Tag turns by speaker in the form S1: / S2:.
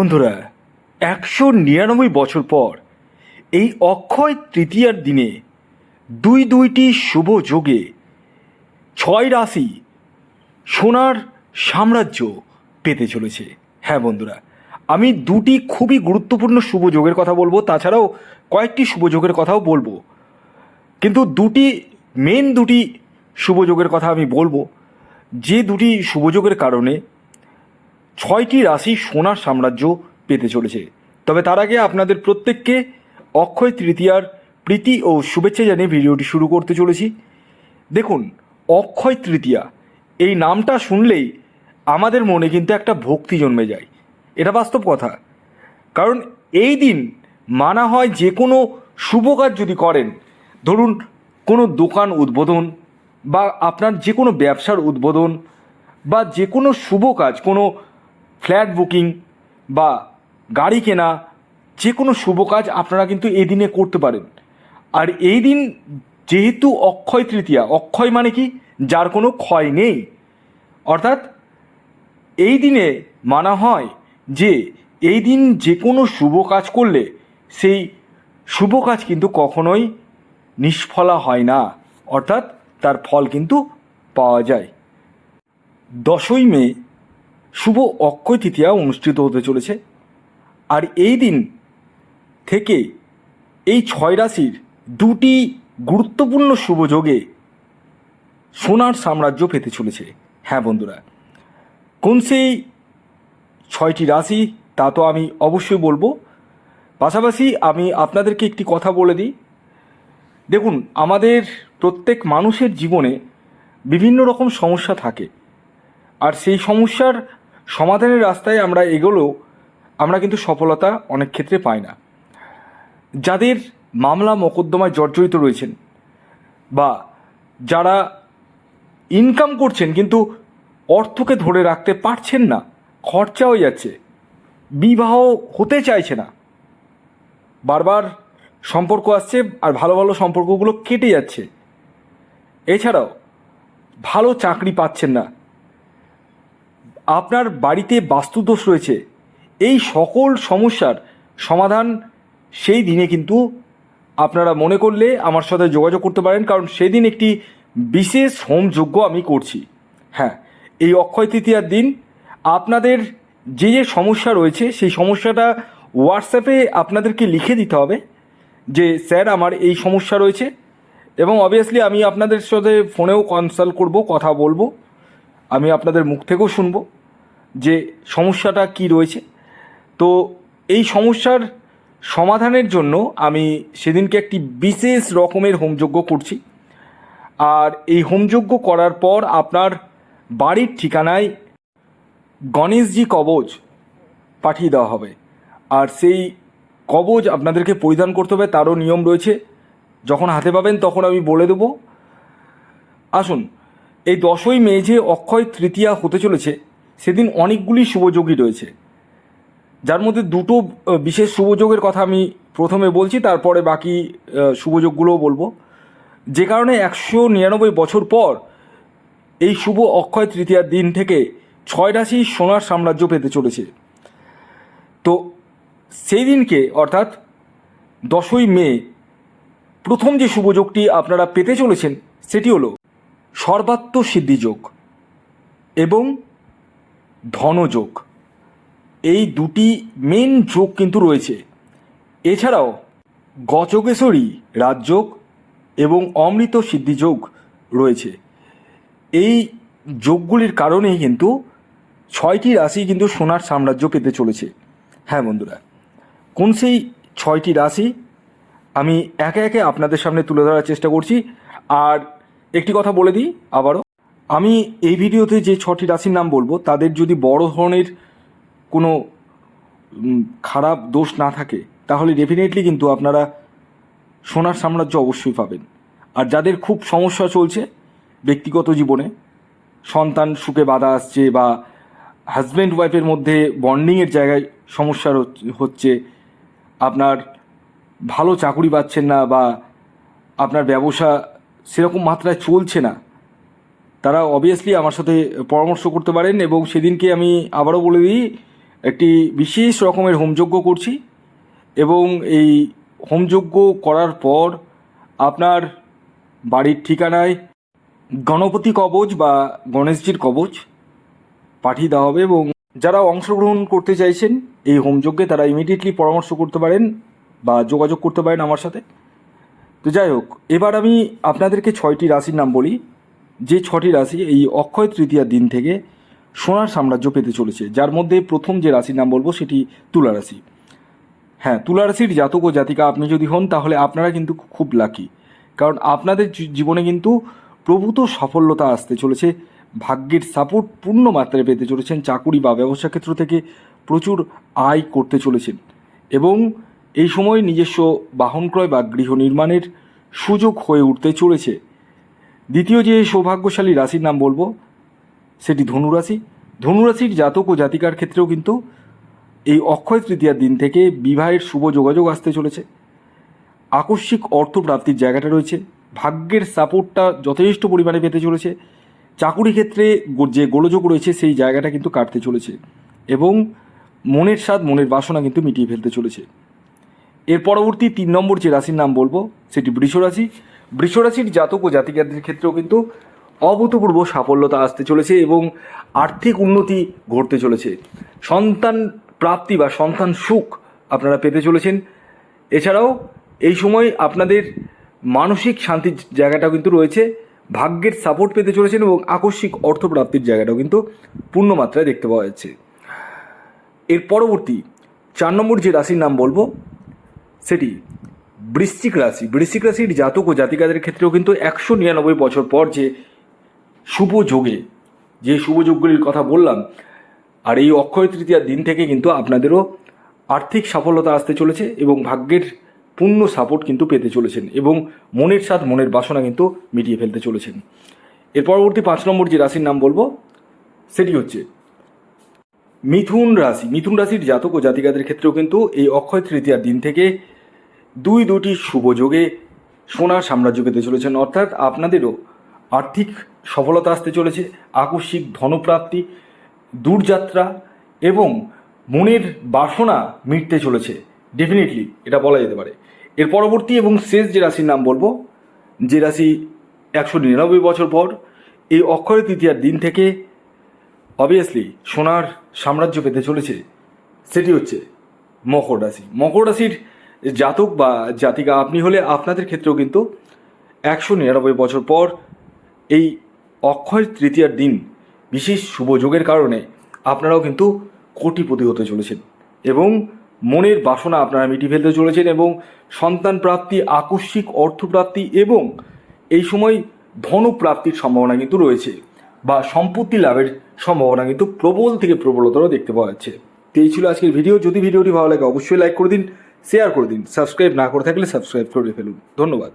S1: বন্ধুরা, একশো নিরানব্বই বছর পর, এই অক্ষয় তৃতীয়ার দিনে দুই দুইটি শুভ যোগে ছয় রাশি সোনার সাম্রাজ্য পেতে চলেছে। হ্যাঁ বন্ধুরা, আমি দুটি খুবই গুরুত্বপূর্ণ শুভ যোগের কথা বলব, তাছাড়াও কয়েকটি শুভ যোগের কথাও বলব। কিন্তু দুটি মেন দুটি শুভ যোগের কথা আমি বলব। যে দুটি শুভযোগের কারণে ছয়টি রাশি সোনার সাম্রাজ্য পেতে চলেছে। তবে তার আগে আপনাদের প্রত্যেককে অক্ষয় তৃতীয়ার প্রীতি ও শুভেচ্ছা জানিয়ে ভিডিওটি শুরু করতে চলেছি। দেখুন, অক্ষয় তৃতীয়া, এই নামটা শুনলেই আমাদের মনে কিন্তু একটা ভক্তি জন্মে যায়। এটা বাস্তব কথা। কারণ এই দিন মানা হয় যে কোনো শুভ কাজ যদি করেন, ধরুন কোনো দোকান উদ্বোধন বা আপনার যে কোনো ব্যবসার উদ্বোধন বা যে কোনো শুভ কাজ, কোনো ফ্ল্যাট বুকিং বা গাড়ি কেনা যে কোনো শুভ কাজ আপনারা কিন্তু এই দিনে করতে পারেন। আর এই দিন যেহেতু অক্ষয় তৃতীয়া, অক্ষয় মানে কি? যার কোনো ক্ষয় নেই। অর্থাৎ এই দিনে মানা হয় যে, এই দিন যে কোনো শুভ কাজ করলে সেই শুভ কাজ কিন্তু কখনোই নিষ্ফলা হয় না। অর্থাৎ তার ফল কিন্তু পাওয়া যায়। দশই মে শুভ অক্ষয় তৃতীয়া অনুষ্ঠিত হতে চলেছে। আর এই দিন থেকে এই ছয় রাশির দুটি গুরুত্বপূর্ণ শুভ যোগে সোনার সাম্রাজ্য পেতে চলেছে। হ্যাঁ বন্ধুরা, কোন সেই ছয়টি রাশি তা তো আমি অবশ্যই বলব। পাশাপাশি আমি আপনাদেরকে একটি কথা বলে দিই। দেখুন, আমাদের প্রত্যেক মানুষের জীবনে বিভিন্ন রকম সমস্যা থাকে। আর সেই সমস্যার সমাধানের রাস্তায় আমরা এগোলেও আমরা কিন্তু সফলতা অনেক ক্ষেত্রে পাই না। যাদের মামলা মোকদ্দমায় জর্জরিত রয়েছেন বা যারা ইনকাম করছেন কিন্তু অর্থকে ধরে রাখতে পারছেন না খরচা হয়ে যাচ্ছে, বিবাহ হতে চাইছে না, বারবার সম্পর্ক আসছে আর ভালো ভালো সম্পর্কগুলো কেটে যাচ্ছে। এছাড়াও ভালো চাকরি পাচ্ছেন না আপনার বাড়িতে বাস্তুদোষ রয়েছে, এই সকল সমস্যার সমাধান সেই দিনে কিন্তু আপনারা মনে করলে আমার সাথে যোগাযোগ করতে পারেন, কারণ সেই দিন একটি বিশেষ হোমযজ্ঞ আমি করছি। হ্যাঁ এই অক্ষয় তৃতীয়ার দিন আপনাদের যে যে সমস্যা রয়েছে, সেই সমস্যাটা হোয়াটসঅ্যাপে আপনাদেরকে লিখে দিতে হবে যে, স্যার, আমার এই সমস্যা রয়েছে। এবং অবভিয়াসলি আমি আপনাদের সাথে ফোনেও কনসাল্ট করব, কথা বলব। আমি আপনাদের মুখ থেকেও শুনব যে সমস্যাটা কি রয়েছে। তো এই সমস্যার সমাধানের জন্য আমি সেদিনকে একটি বিশেষ রকমের হোমযজ্ঞ করছি। আর এই হোমযজ্ঞ করার পর আপনার বাড়ির ঠিকানায় গণেশজি কবচ পাঠিয়ে দেওয়া হবে। আর সেই কবচ আপনাদেরকে পরিধান করতে হবে, তারও নিয়ম রয়েছে। যখন হাতে পাবেন তখন আমি বলে দেবো। আসুন এই দশই মে যে অক্ষয় তৃতীয়া হতে চলেছে, সেদিন অনেকগুলি শুভযোগী রয়েছে। যার মধ্যে দুটো বিশেষ শুভযোগের কথা আমি প্রথমে বলছি, তারপরে বাকি শুভযোগগুলোও বলব। যে কারণে একশো নিরানব্বই বছর পর এই শুভ অক্ষয় তৃতীয়ার দিন থেকে ছয় রাশি সোনার সাম্রাজ্য পেতে চলেছে। তো সেই দিনকে, অর্থাৎ দশই মে, প্রথম যে শুভযোগটি আপনারা পেতে চলেছেন, সেটি হলো সর্বাত্ম সিদ্ধিযোগ এবং ধনযোগ। এই দুটি মেন যোগ কিন্তু রয়েছে। এছাড়াও গজকেশ্বরী রাজযোগ এবং অমৃত সিদ্ধিযোগ রয়েছে। এই যোগগুলির কারণেই কিন্তু ছয়টি রাশি কিন্তু সোনার সাম্রাজ্য পেতে চলেছে। হ্যাঁ বন্ধুরা, কোন সেই ছয়টি রাশি? আমি একে একে আপনাদের সামনে তুলে ধরার চেষ্টা করছি। আর একটি কথা বলে দিই আবারও। আমি এই ভিডিওতে যে ছটি রাশির নাম বলব, তাদের যদি বড় ধরনের কোনো খারাপ দোষ না থাকে, তাহলে ডেফিনেটলি কিন্তু আপনারা সোনার সাম্রাজ্য অবশ্যই পাবেন। আর যাদের খুব সমস্যা চলছে ব্যক্তিগত জীবনে, সন্তান সুখে বাধা আসছে বা হাজব্যান্ড ওয়াইফের মধ্যে বন্ডিংয়ের জায়গায় সমস্যা হচ্ছে, আপনার ভালো চাকুরি পাচ্ছেন না বা আপনার ব্যবসা সেরকম মাত্রায় চলছে না। তারা অবভিয়াসলি আমার সাথে পরামর্শ করতে পারেন এবং সেদিনকে আমি আবারও বলে দিই, একটি বিশেষ রকমের হোমযজ্ঞ করছি এবং এই হোমযজ্ঞ করার পর আপনার বাড়ির ঠিকানায় গণপতি কবচ বা গণেশজির কবচ পাঠিয়ে দেওয়া হবে এবং যারা অংশগ্রহণ করতে চাইছেন, এই হোমযজ্ঞে তারা ইমিডিয়েটলি পরামর্শ করতে পারেন বা যোগাযোগ করতে পারেন আমার সাথে। তো যাই হোক এবার আমি আপনাদেরকে ছয়টি রাশির নাম বলি। যে ছটি রাশি এই অক্ষয় তৃতীয়ার দিন থেকে সোনার সাম্রাজ্য পেতে চলেছে, যার মধ্যে প্রথম যে রাশির নাম বলব সেটি তুলা রাশি। হ্যাঁ তুলা রাশির জাতক ও জাতিকা আপনি যদি হন, তাহলে আপনারা কিন্তু খুব লাকি কারণ আপনাদের জীবনে কিন্তু প্রভূত সফলতা আসতে চলেছে, ভাগ্যের সাপোর্ট পূর্ণ মাত্রায় পেতে চলেছেন, চাকুরি বা ব্যবসা ক্ষেত্র থেকে প্রচুর আয় করতে চলেছেন। এবং এই সময় নিজস্ব বাহন ক্রয় বা গৃহ নির্মাণের সুযোগ হয়ে উঠতে চলেছে। দ্বিতীয় যে সৌভাগ্যশালী রাশির নাম বলব, সেটি ধনুরাশি। ধনুরাশির জাতক ও জাতিকার ক্ষেত্রেও কিন্তু এই অক্ষয় তৃতীয়ার দিন থেকে বিবাহের শুভ যোগাযোগ আসতে চলেছে। আকস্মিক অর্থ প্রাপ্তির জায়গাটা রয়েছে। ভাগ্যের সাপোর্টটা যথেষ্ট পরিমাণে পেতে চলেছে। চাকুরি ক্ষেত্রে যে গোলযোগ রয়েছে, সেই জায়গাটা কিন্তু কাটতে চলেছে এবং মনের স্বাদ, মনের বাসনা কিন্তু মিটিয়ে ফেলতে চলেছে। এর পরবর্তী তিন নম্বর যে রাশির নাম বলব, সেটি বৃষরাশি বৃষরাশির জাতক ও জাতিকাদের ক্ষেত্রেও কিন্তু অভূতপূর্ব সাফল্যতা আসতে চলেছে এবং আর্থিক উন্নতি ঘটতে চলেছে। সন্তান প্রাপ্তি বা সন্তান সুখ আপনারা পেতে চলেছেন। এছাড়াও এই সময় আপনাদের মানসিক শান্তির জায়গাটাও কিন্তু রয়েছে, ভাগ্যের সাপোর্ট পেতে চলেছেন এবং আকস্মিক অর্থপ্রাপ্তির জায়গাটাও কিন্তু পূর্ণ মাত্রায় দেখতে পাওয়া যাচ্ছে। এর পরবর্তী চার নম্বর যে রাশির নাম বলব সেটি বৃশ্চিক রাশি। বৃশ্চিক রাশির জাতক ও জাতিকাদের ক্ষেত্রেও কিন্তু একশো নিরানব্বই বছর পর যে শুভ যোগে, যে শুভ যোগগুলির কথা বললাম, আর এই অক্ষয় তৃতীয়ার দিন থেকে কিন্তু আপনাদেরও আর্থিক সফলতা আসতে চলেছে এবং ভাগ্যের পূর্ণ সাপোর্ট কিন্তু পেতে চলেছেন এবং মনের সাথ মনের বাসনা কিন্তু মিটিয়ে ফেলতে চলেছেন। এর পরবর্তী পাঁচ নম্বর যে রাশির নাম বলব, সেটি হচ্ছে মিথুন রাশি। মিথুন রাশির জাতক ও জাতিকাদের ক্ষেত্রেও কিন্তু এই অক্ষয় তৃতীয়ার দিন থেকে দুই দুটি শুভ যোগে সোনার সাম্রাজ্য পেতে চলেছেন। অর্থাৎ আপনাদেরও আর্থিক সফলতা আসতে চলেছে, আকস্মিক ধনপ্রাপ্তি, দূরযাত্রা এবং মনের বাসনা মিটতে চলেছে। ডেফিনেটলি এটা বলা যেতে পারে। এর পরবর্তী এবং শেষ যে রাশির নাম বলব, যে রাশি একশো নিরানব্বই বছর পর, এই অক্ষয় তৃতীয়ার দিন থেকে অবভিয়াসলি সোনার সাম্রাজ্য পেতে চলেছে, সেটি হচ্ছে মকর রাশি মকর রাশির জাতক বা জাতিকা আপনি হলে আপনাদের ক্ষেত্রেও কিন্তু একশো নিরানব্বই বছর পর এই অক্ষয় তৃতীয়ার দিন বিশেষ শুভ যোগের কারণে আপনারাও কিন্তু কোটিপতি হতে চলেছেন এবং মনের বাসনা আপনারা মিটিয়ে ফেলতে চলেছেন এবং সন্তান প্রাপ্তি, আকস্মিক অর্থপ্রাপ্তি এবং এই সময় ধনপ্রাপ্তির সম্ভাবনা কিন্তু রয়েছে। বা সম্পত্তি লাভের সম্ভাবনা কিন্তু প্রবল থেকে প্রবলতর দেখতে পাওয়া যাচ্ছে। তো এই ছিল আজকের ভিডিও। যদি ভিডিওটি ভালো লাগে, অবশ্যই লাইক করে দিন শেয়ার করে দিন। সাবস্ক্রাইব না করে থাকলে সাবস্ক্রাইব করে ফেলুন। ধন্যবাদ।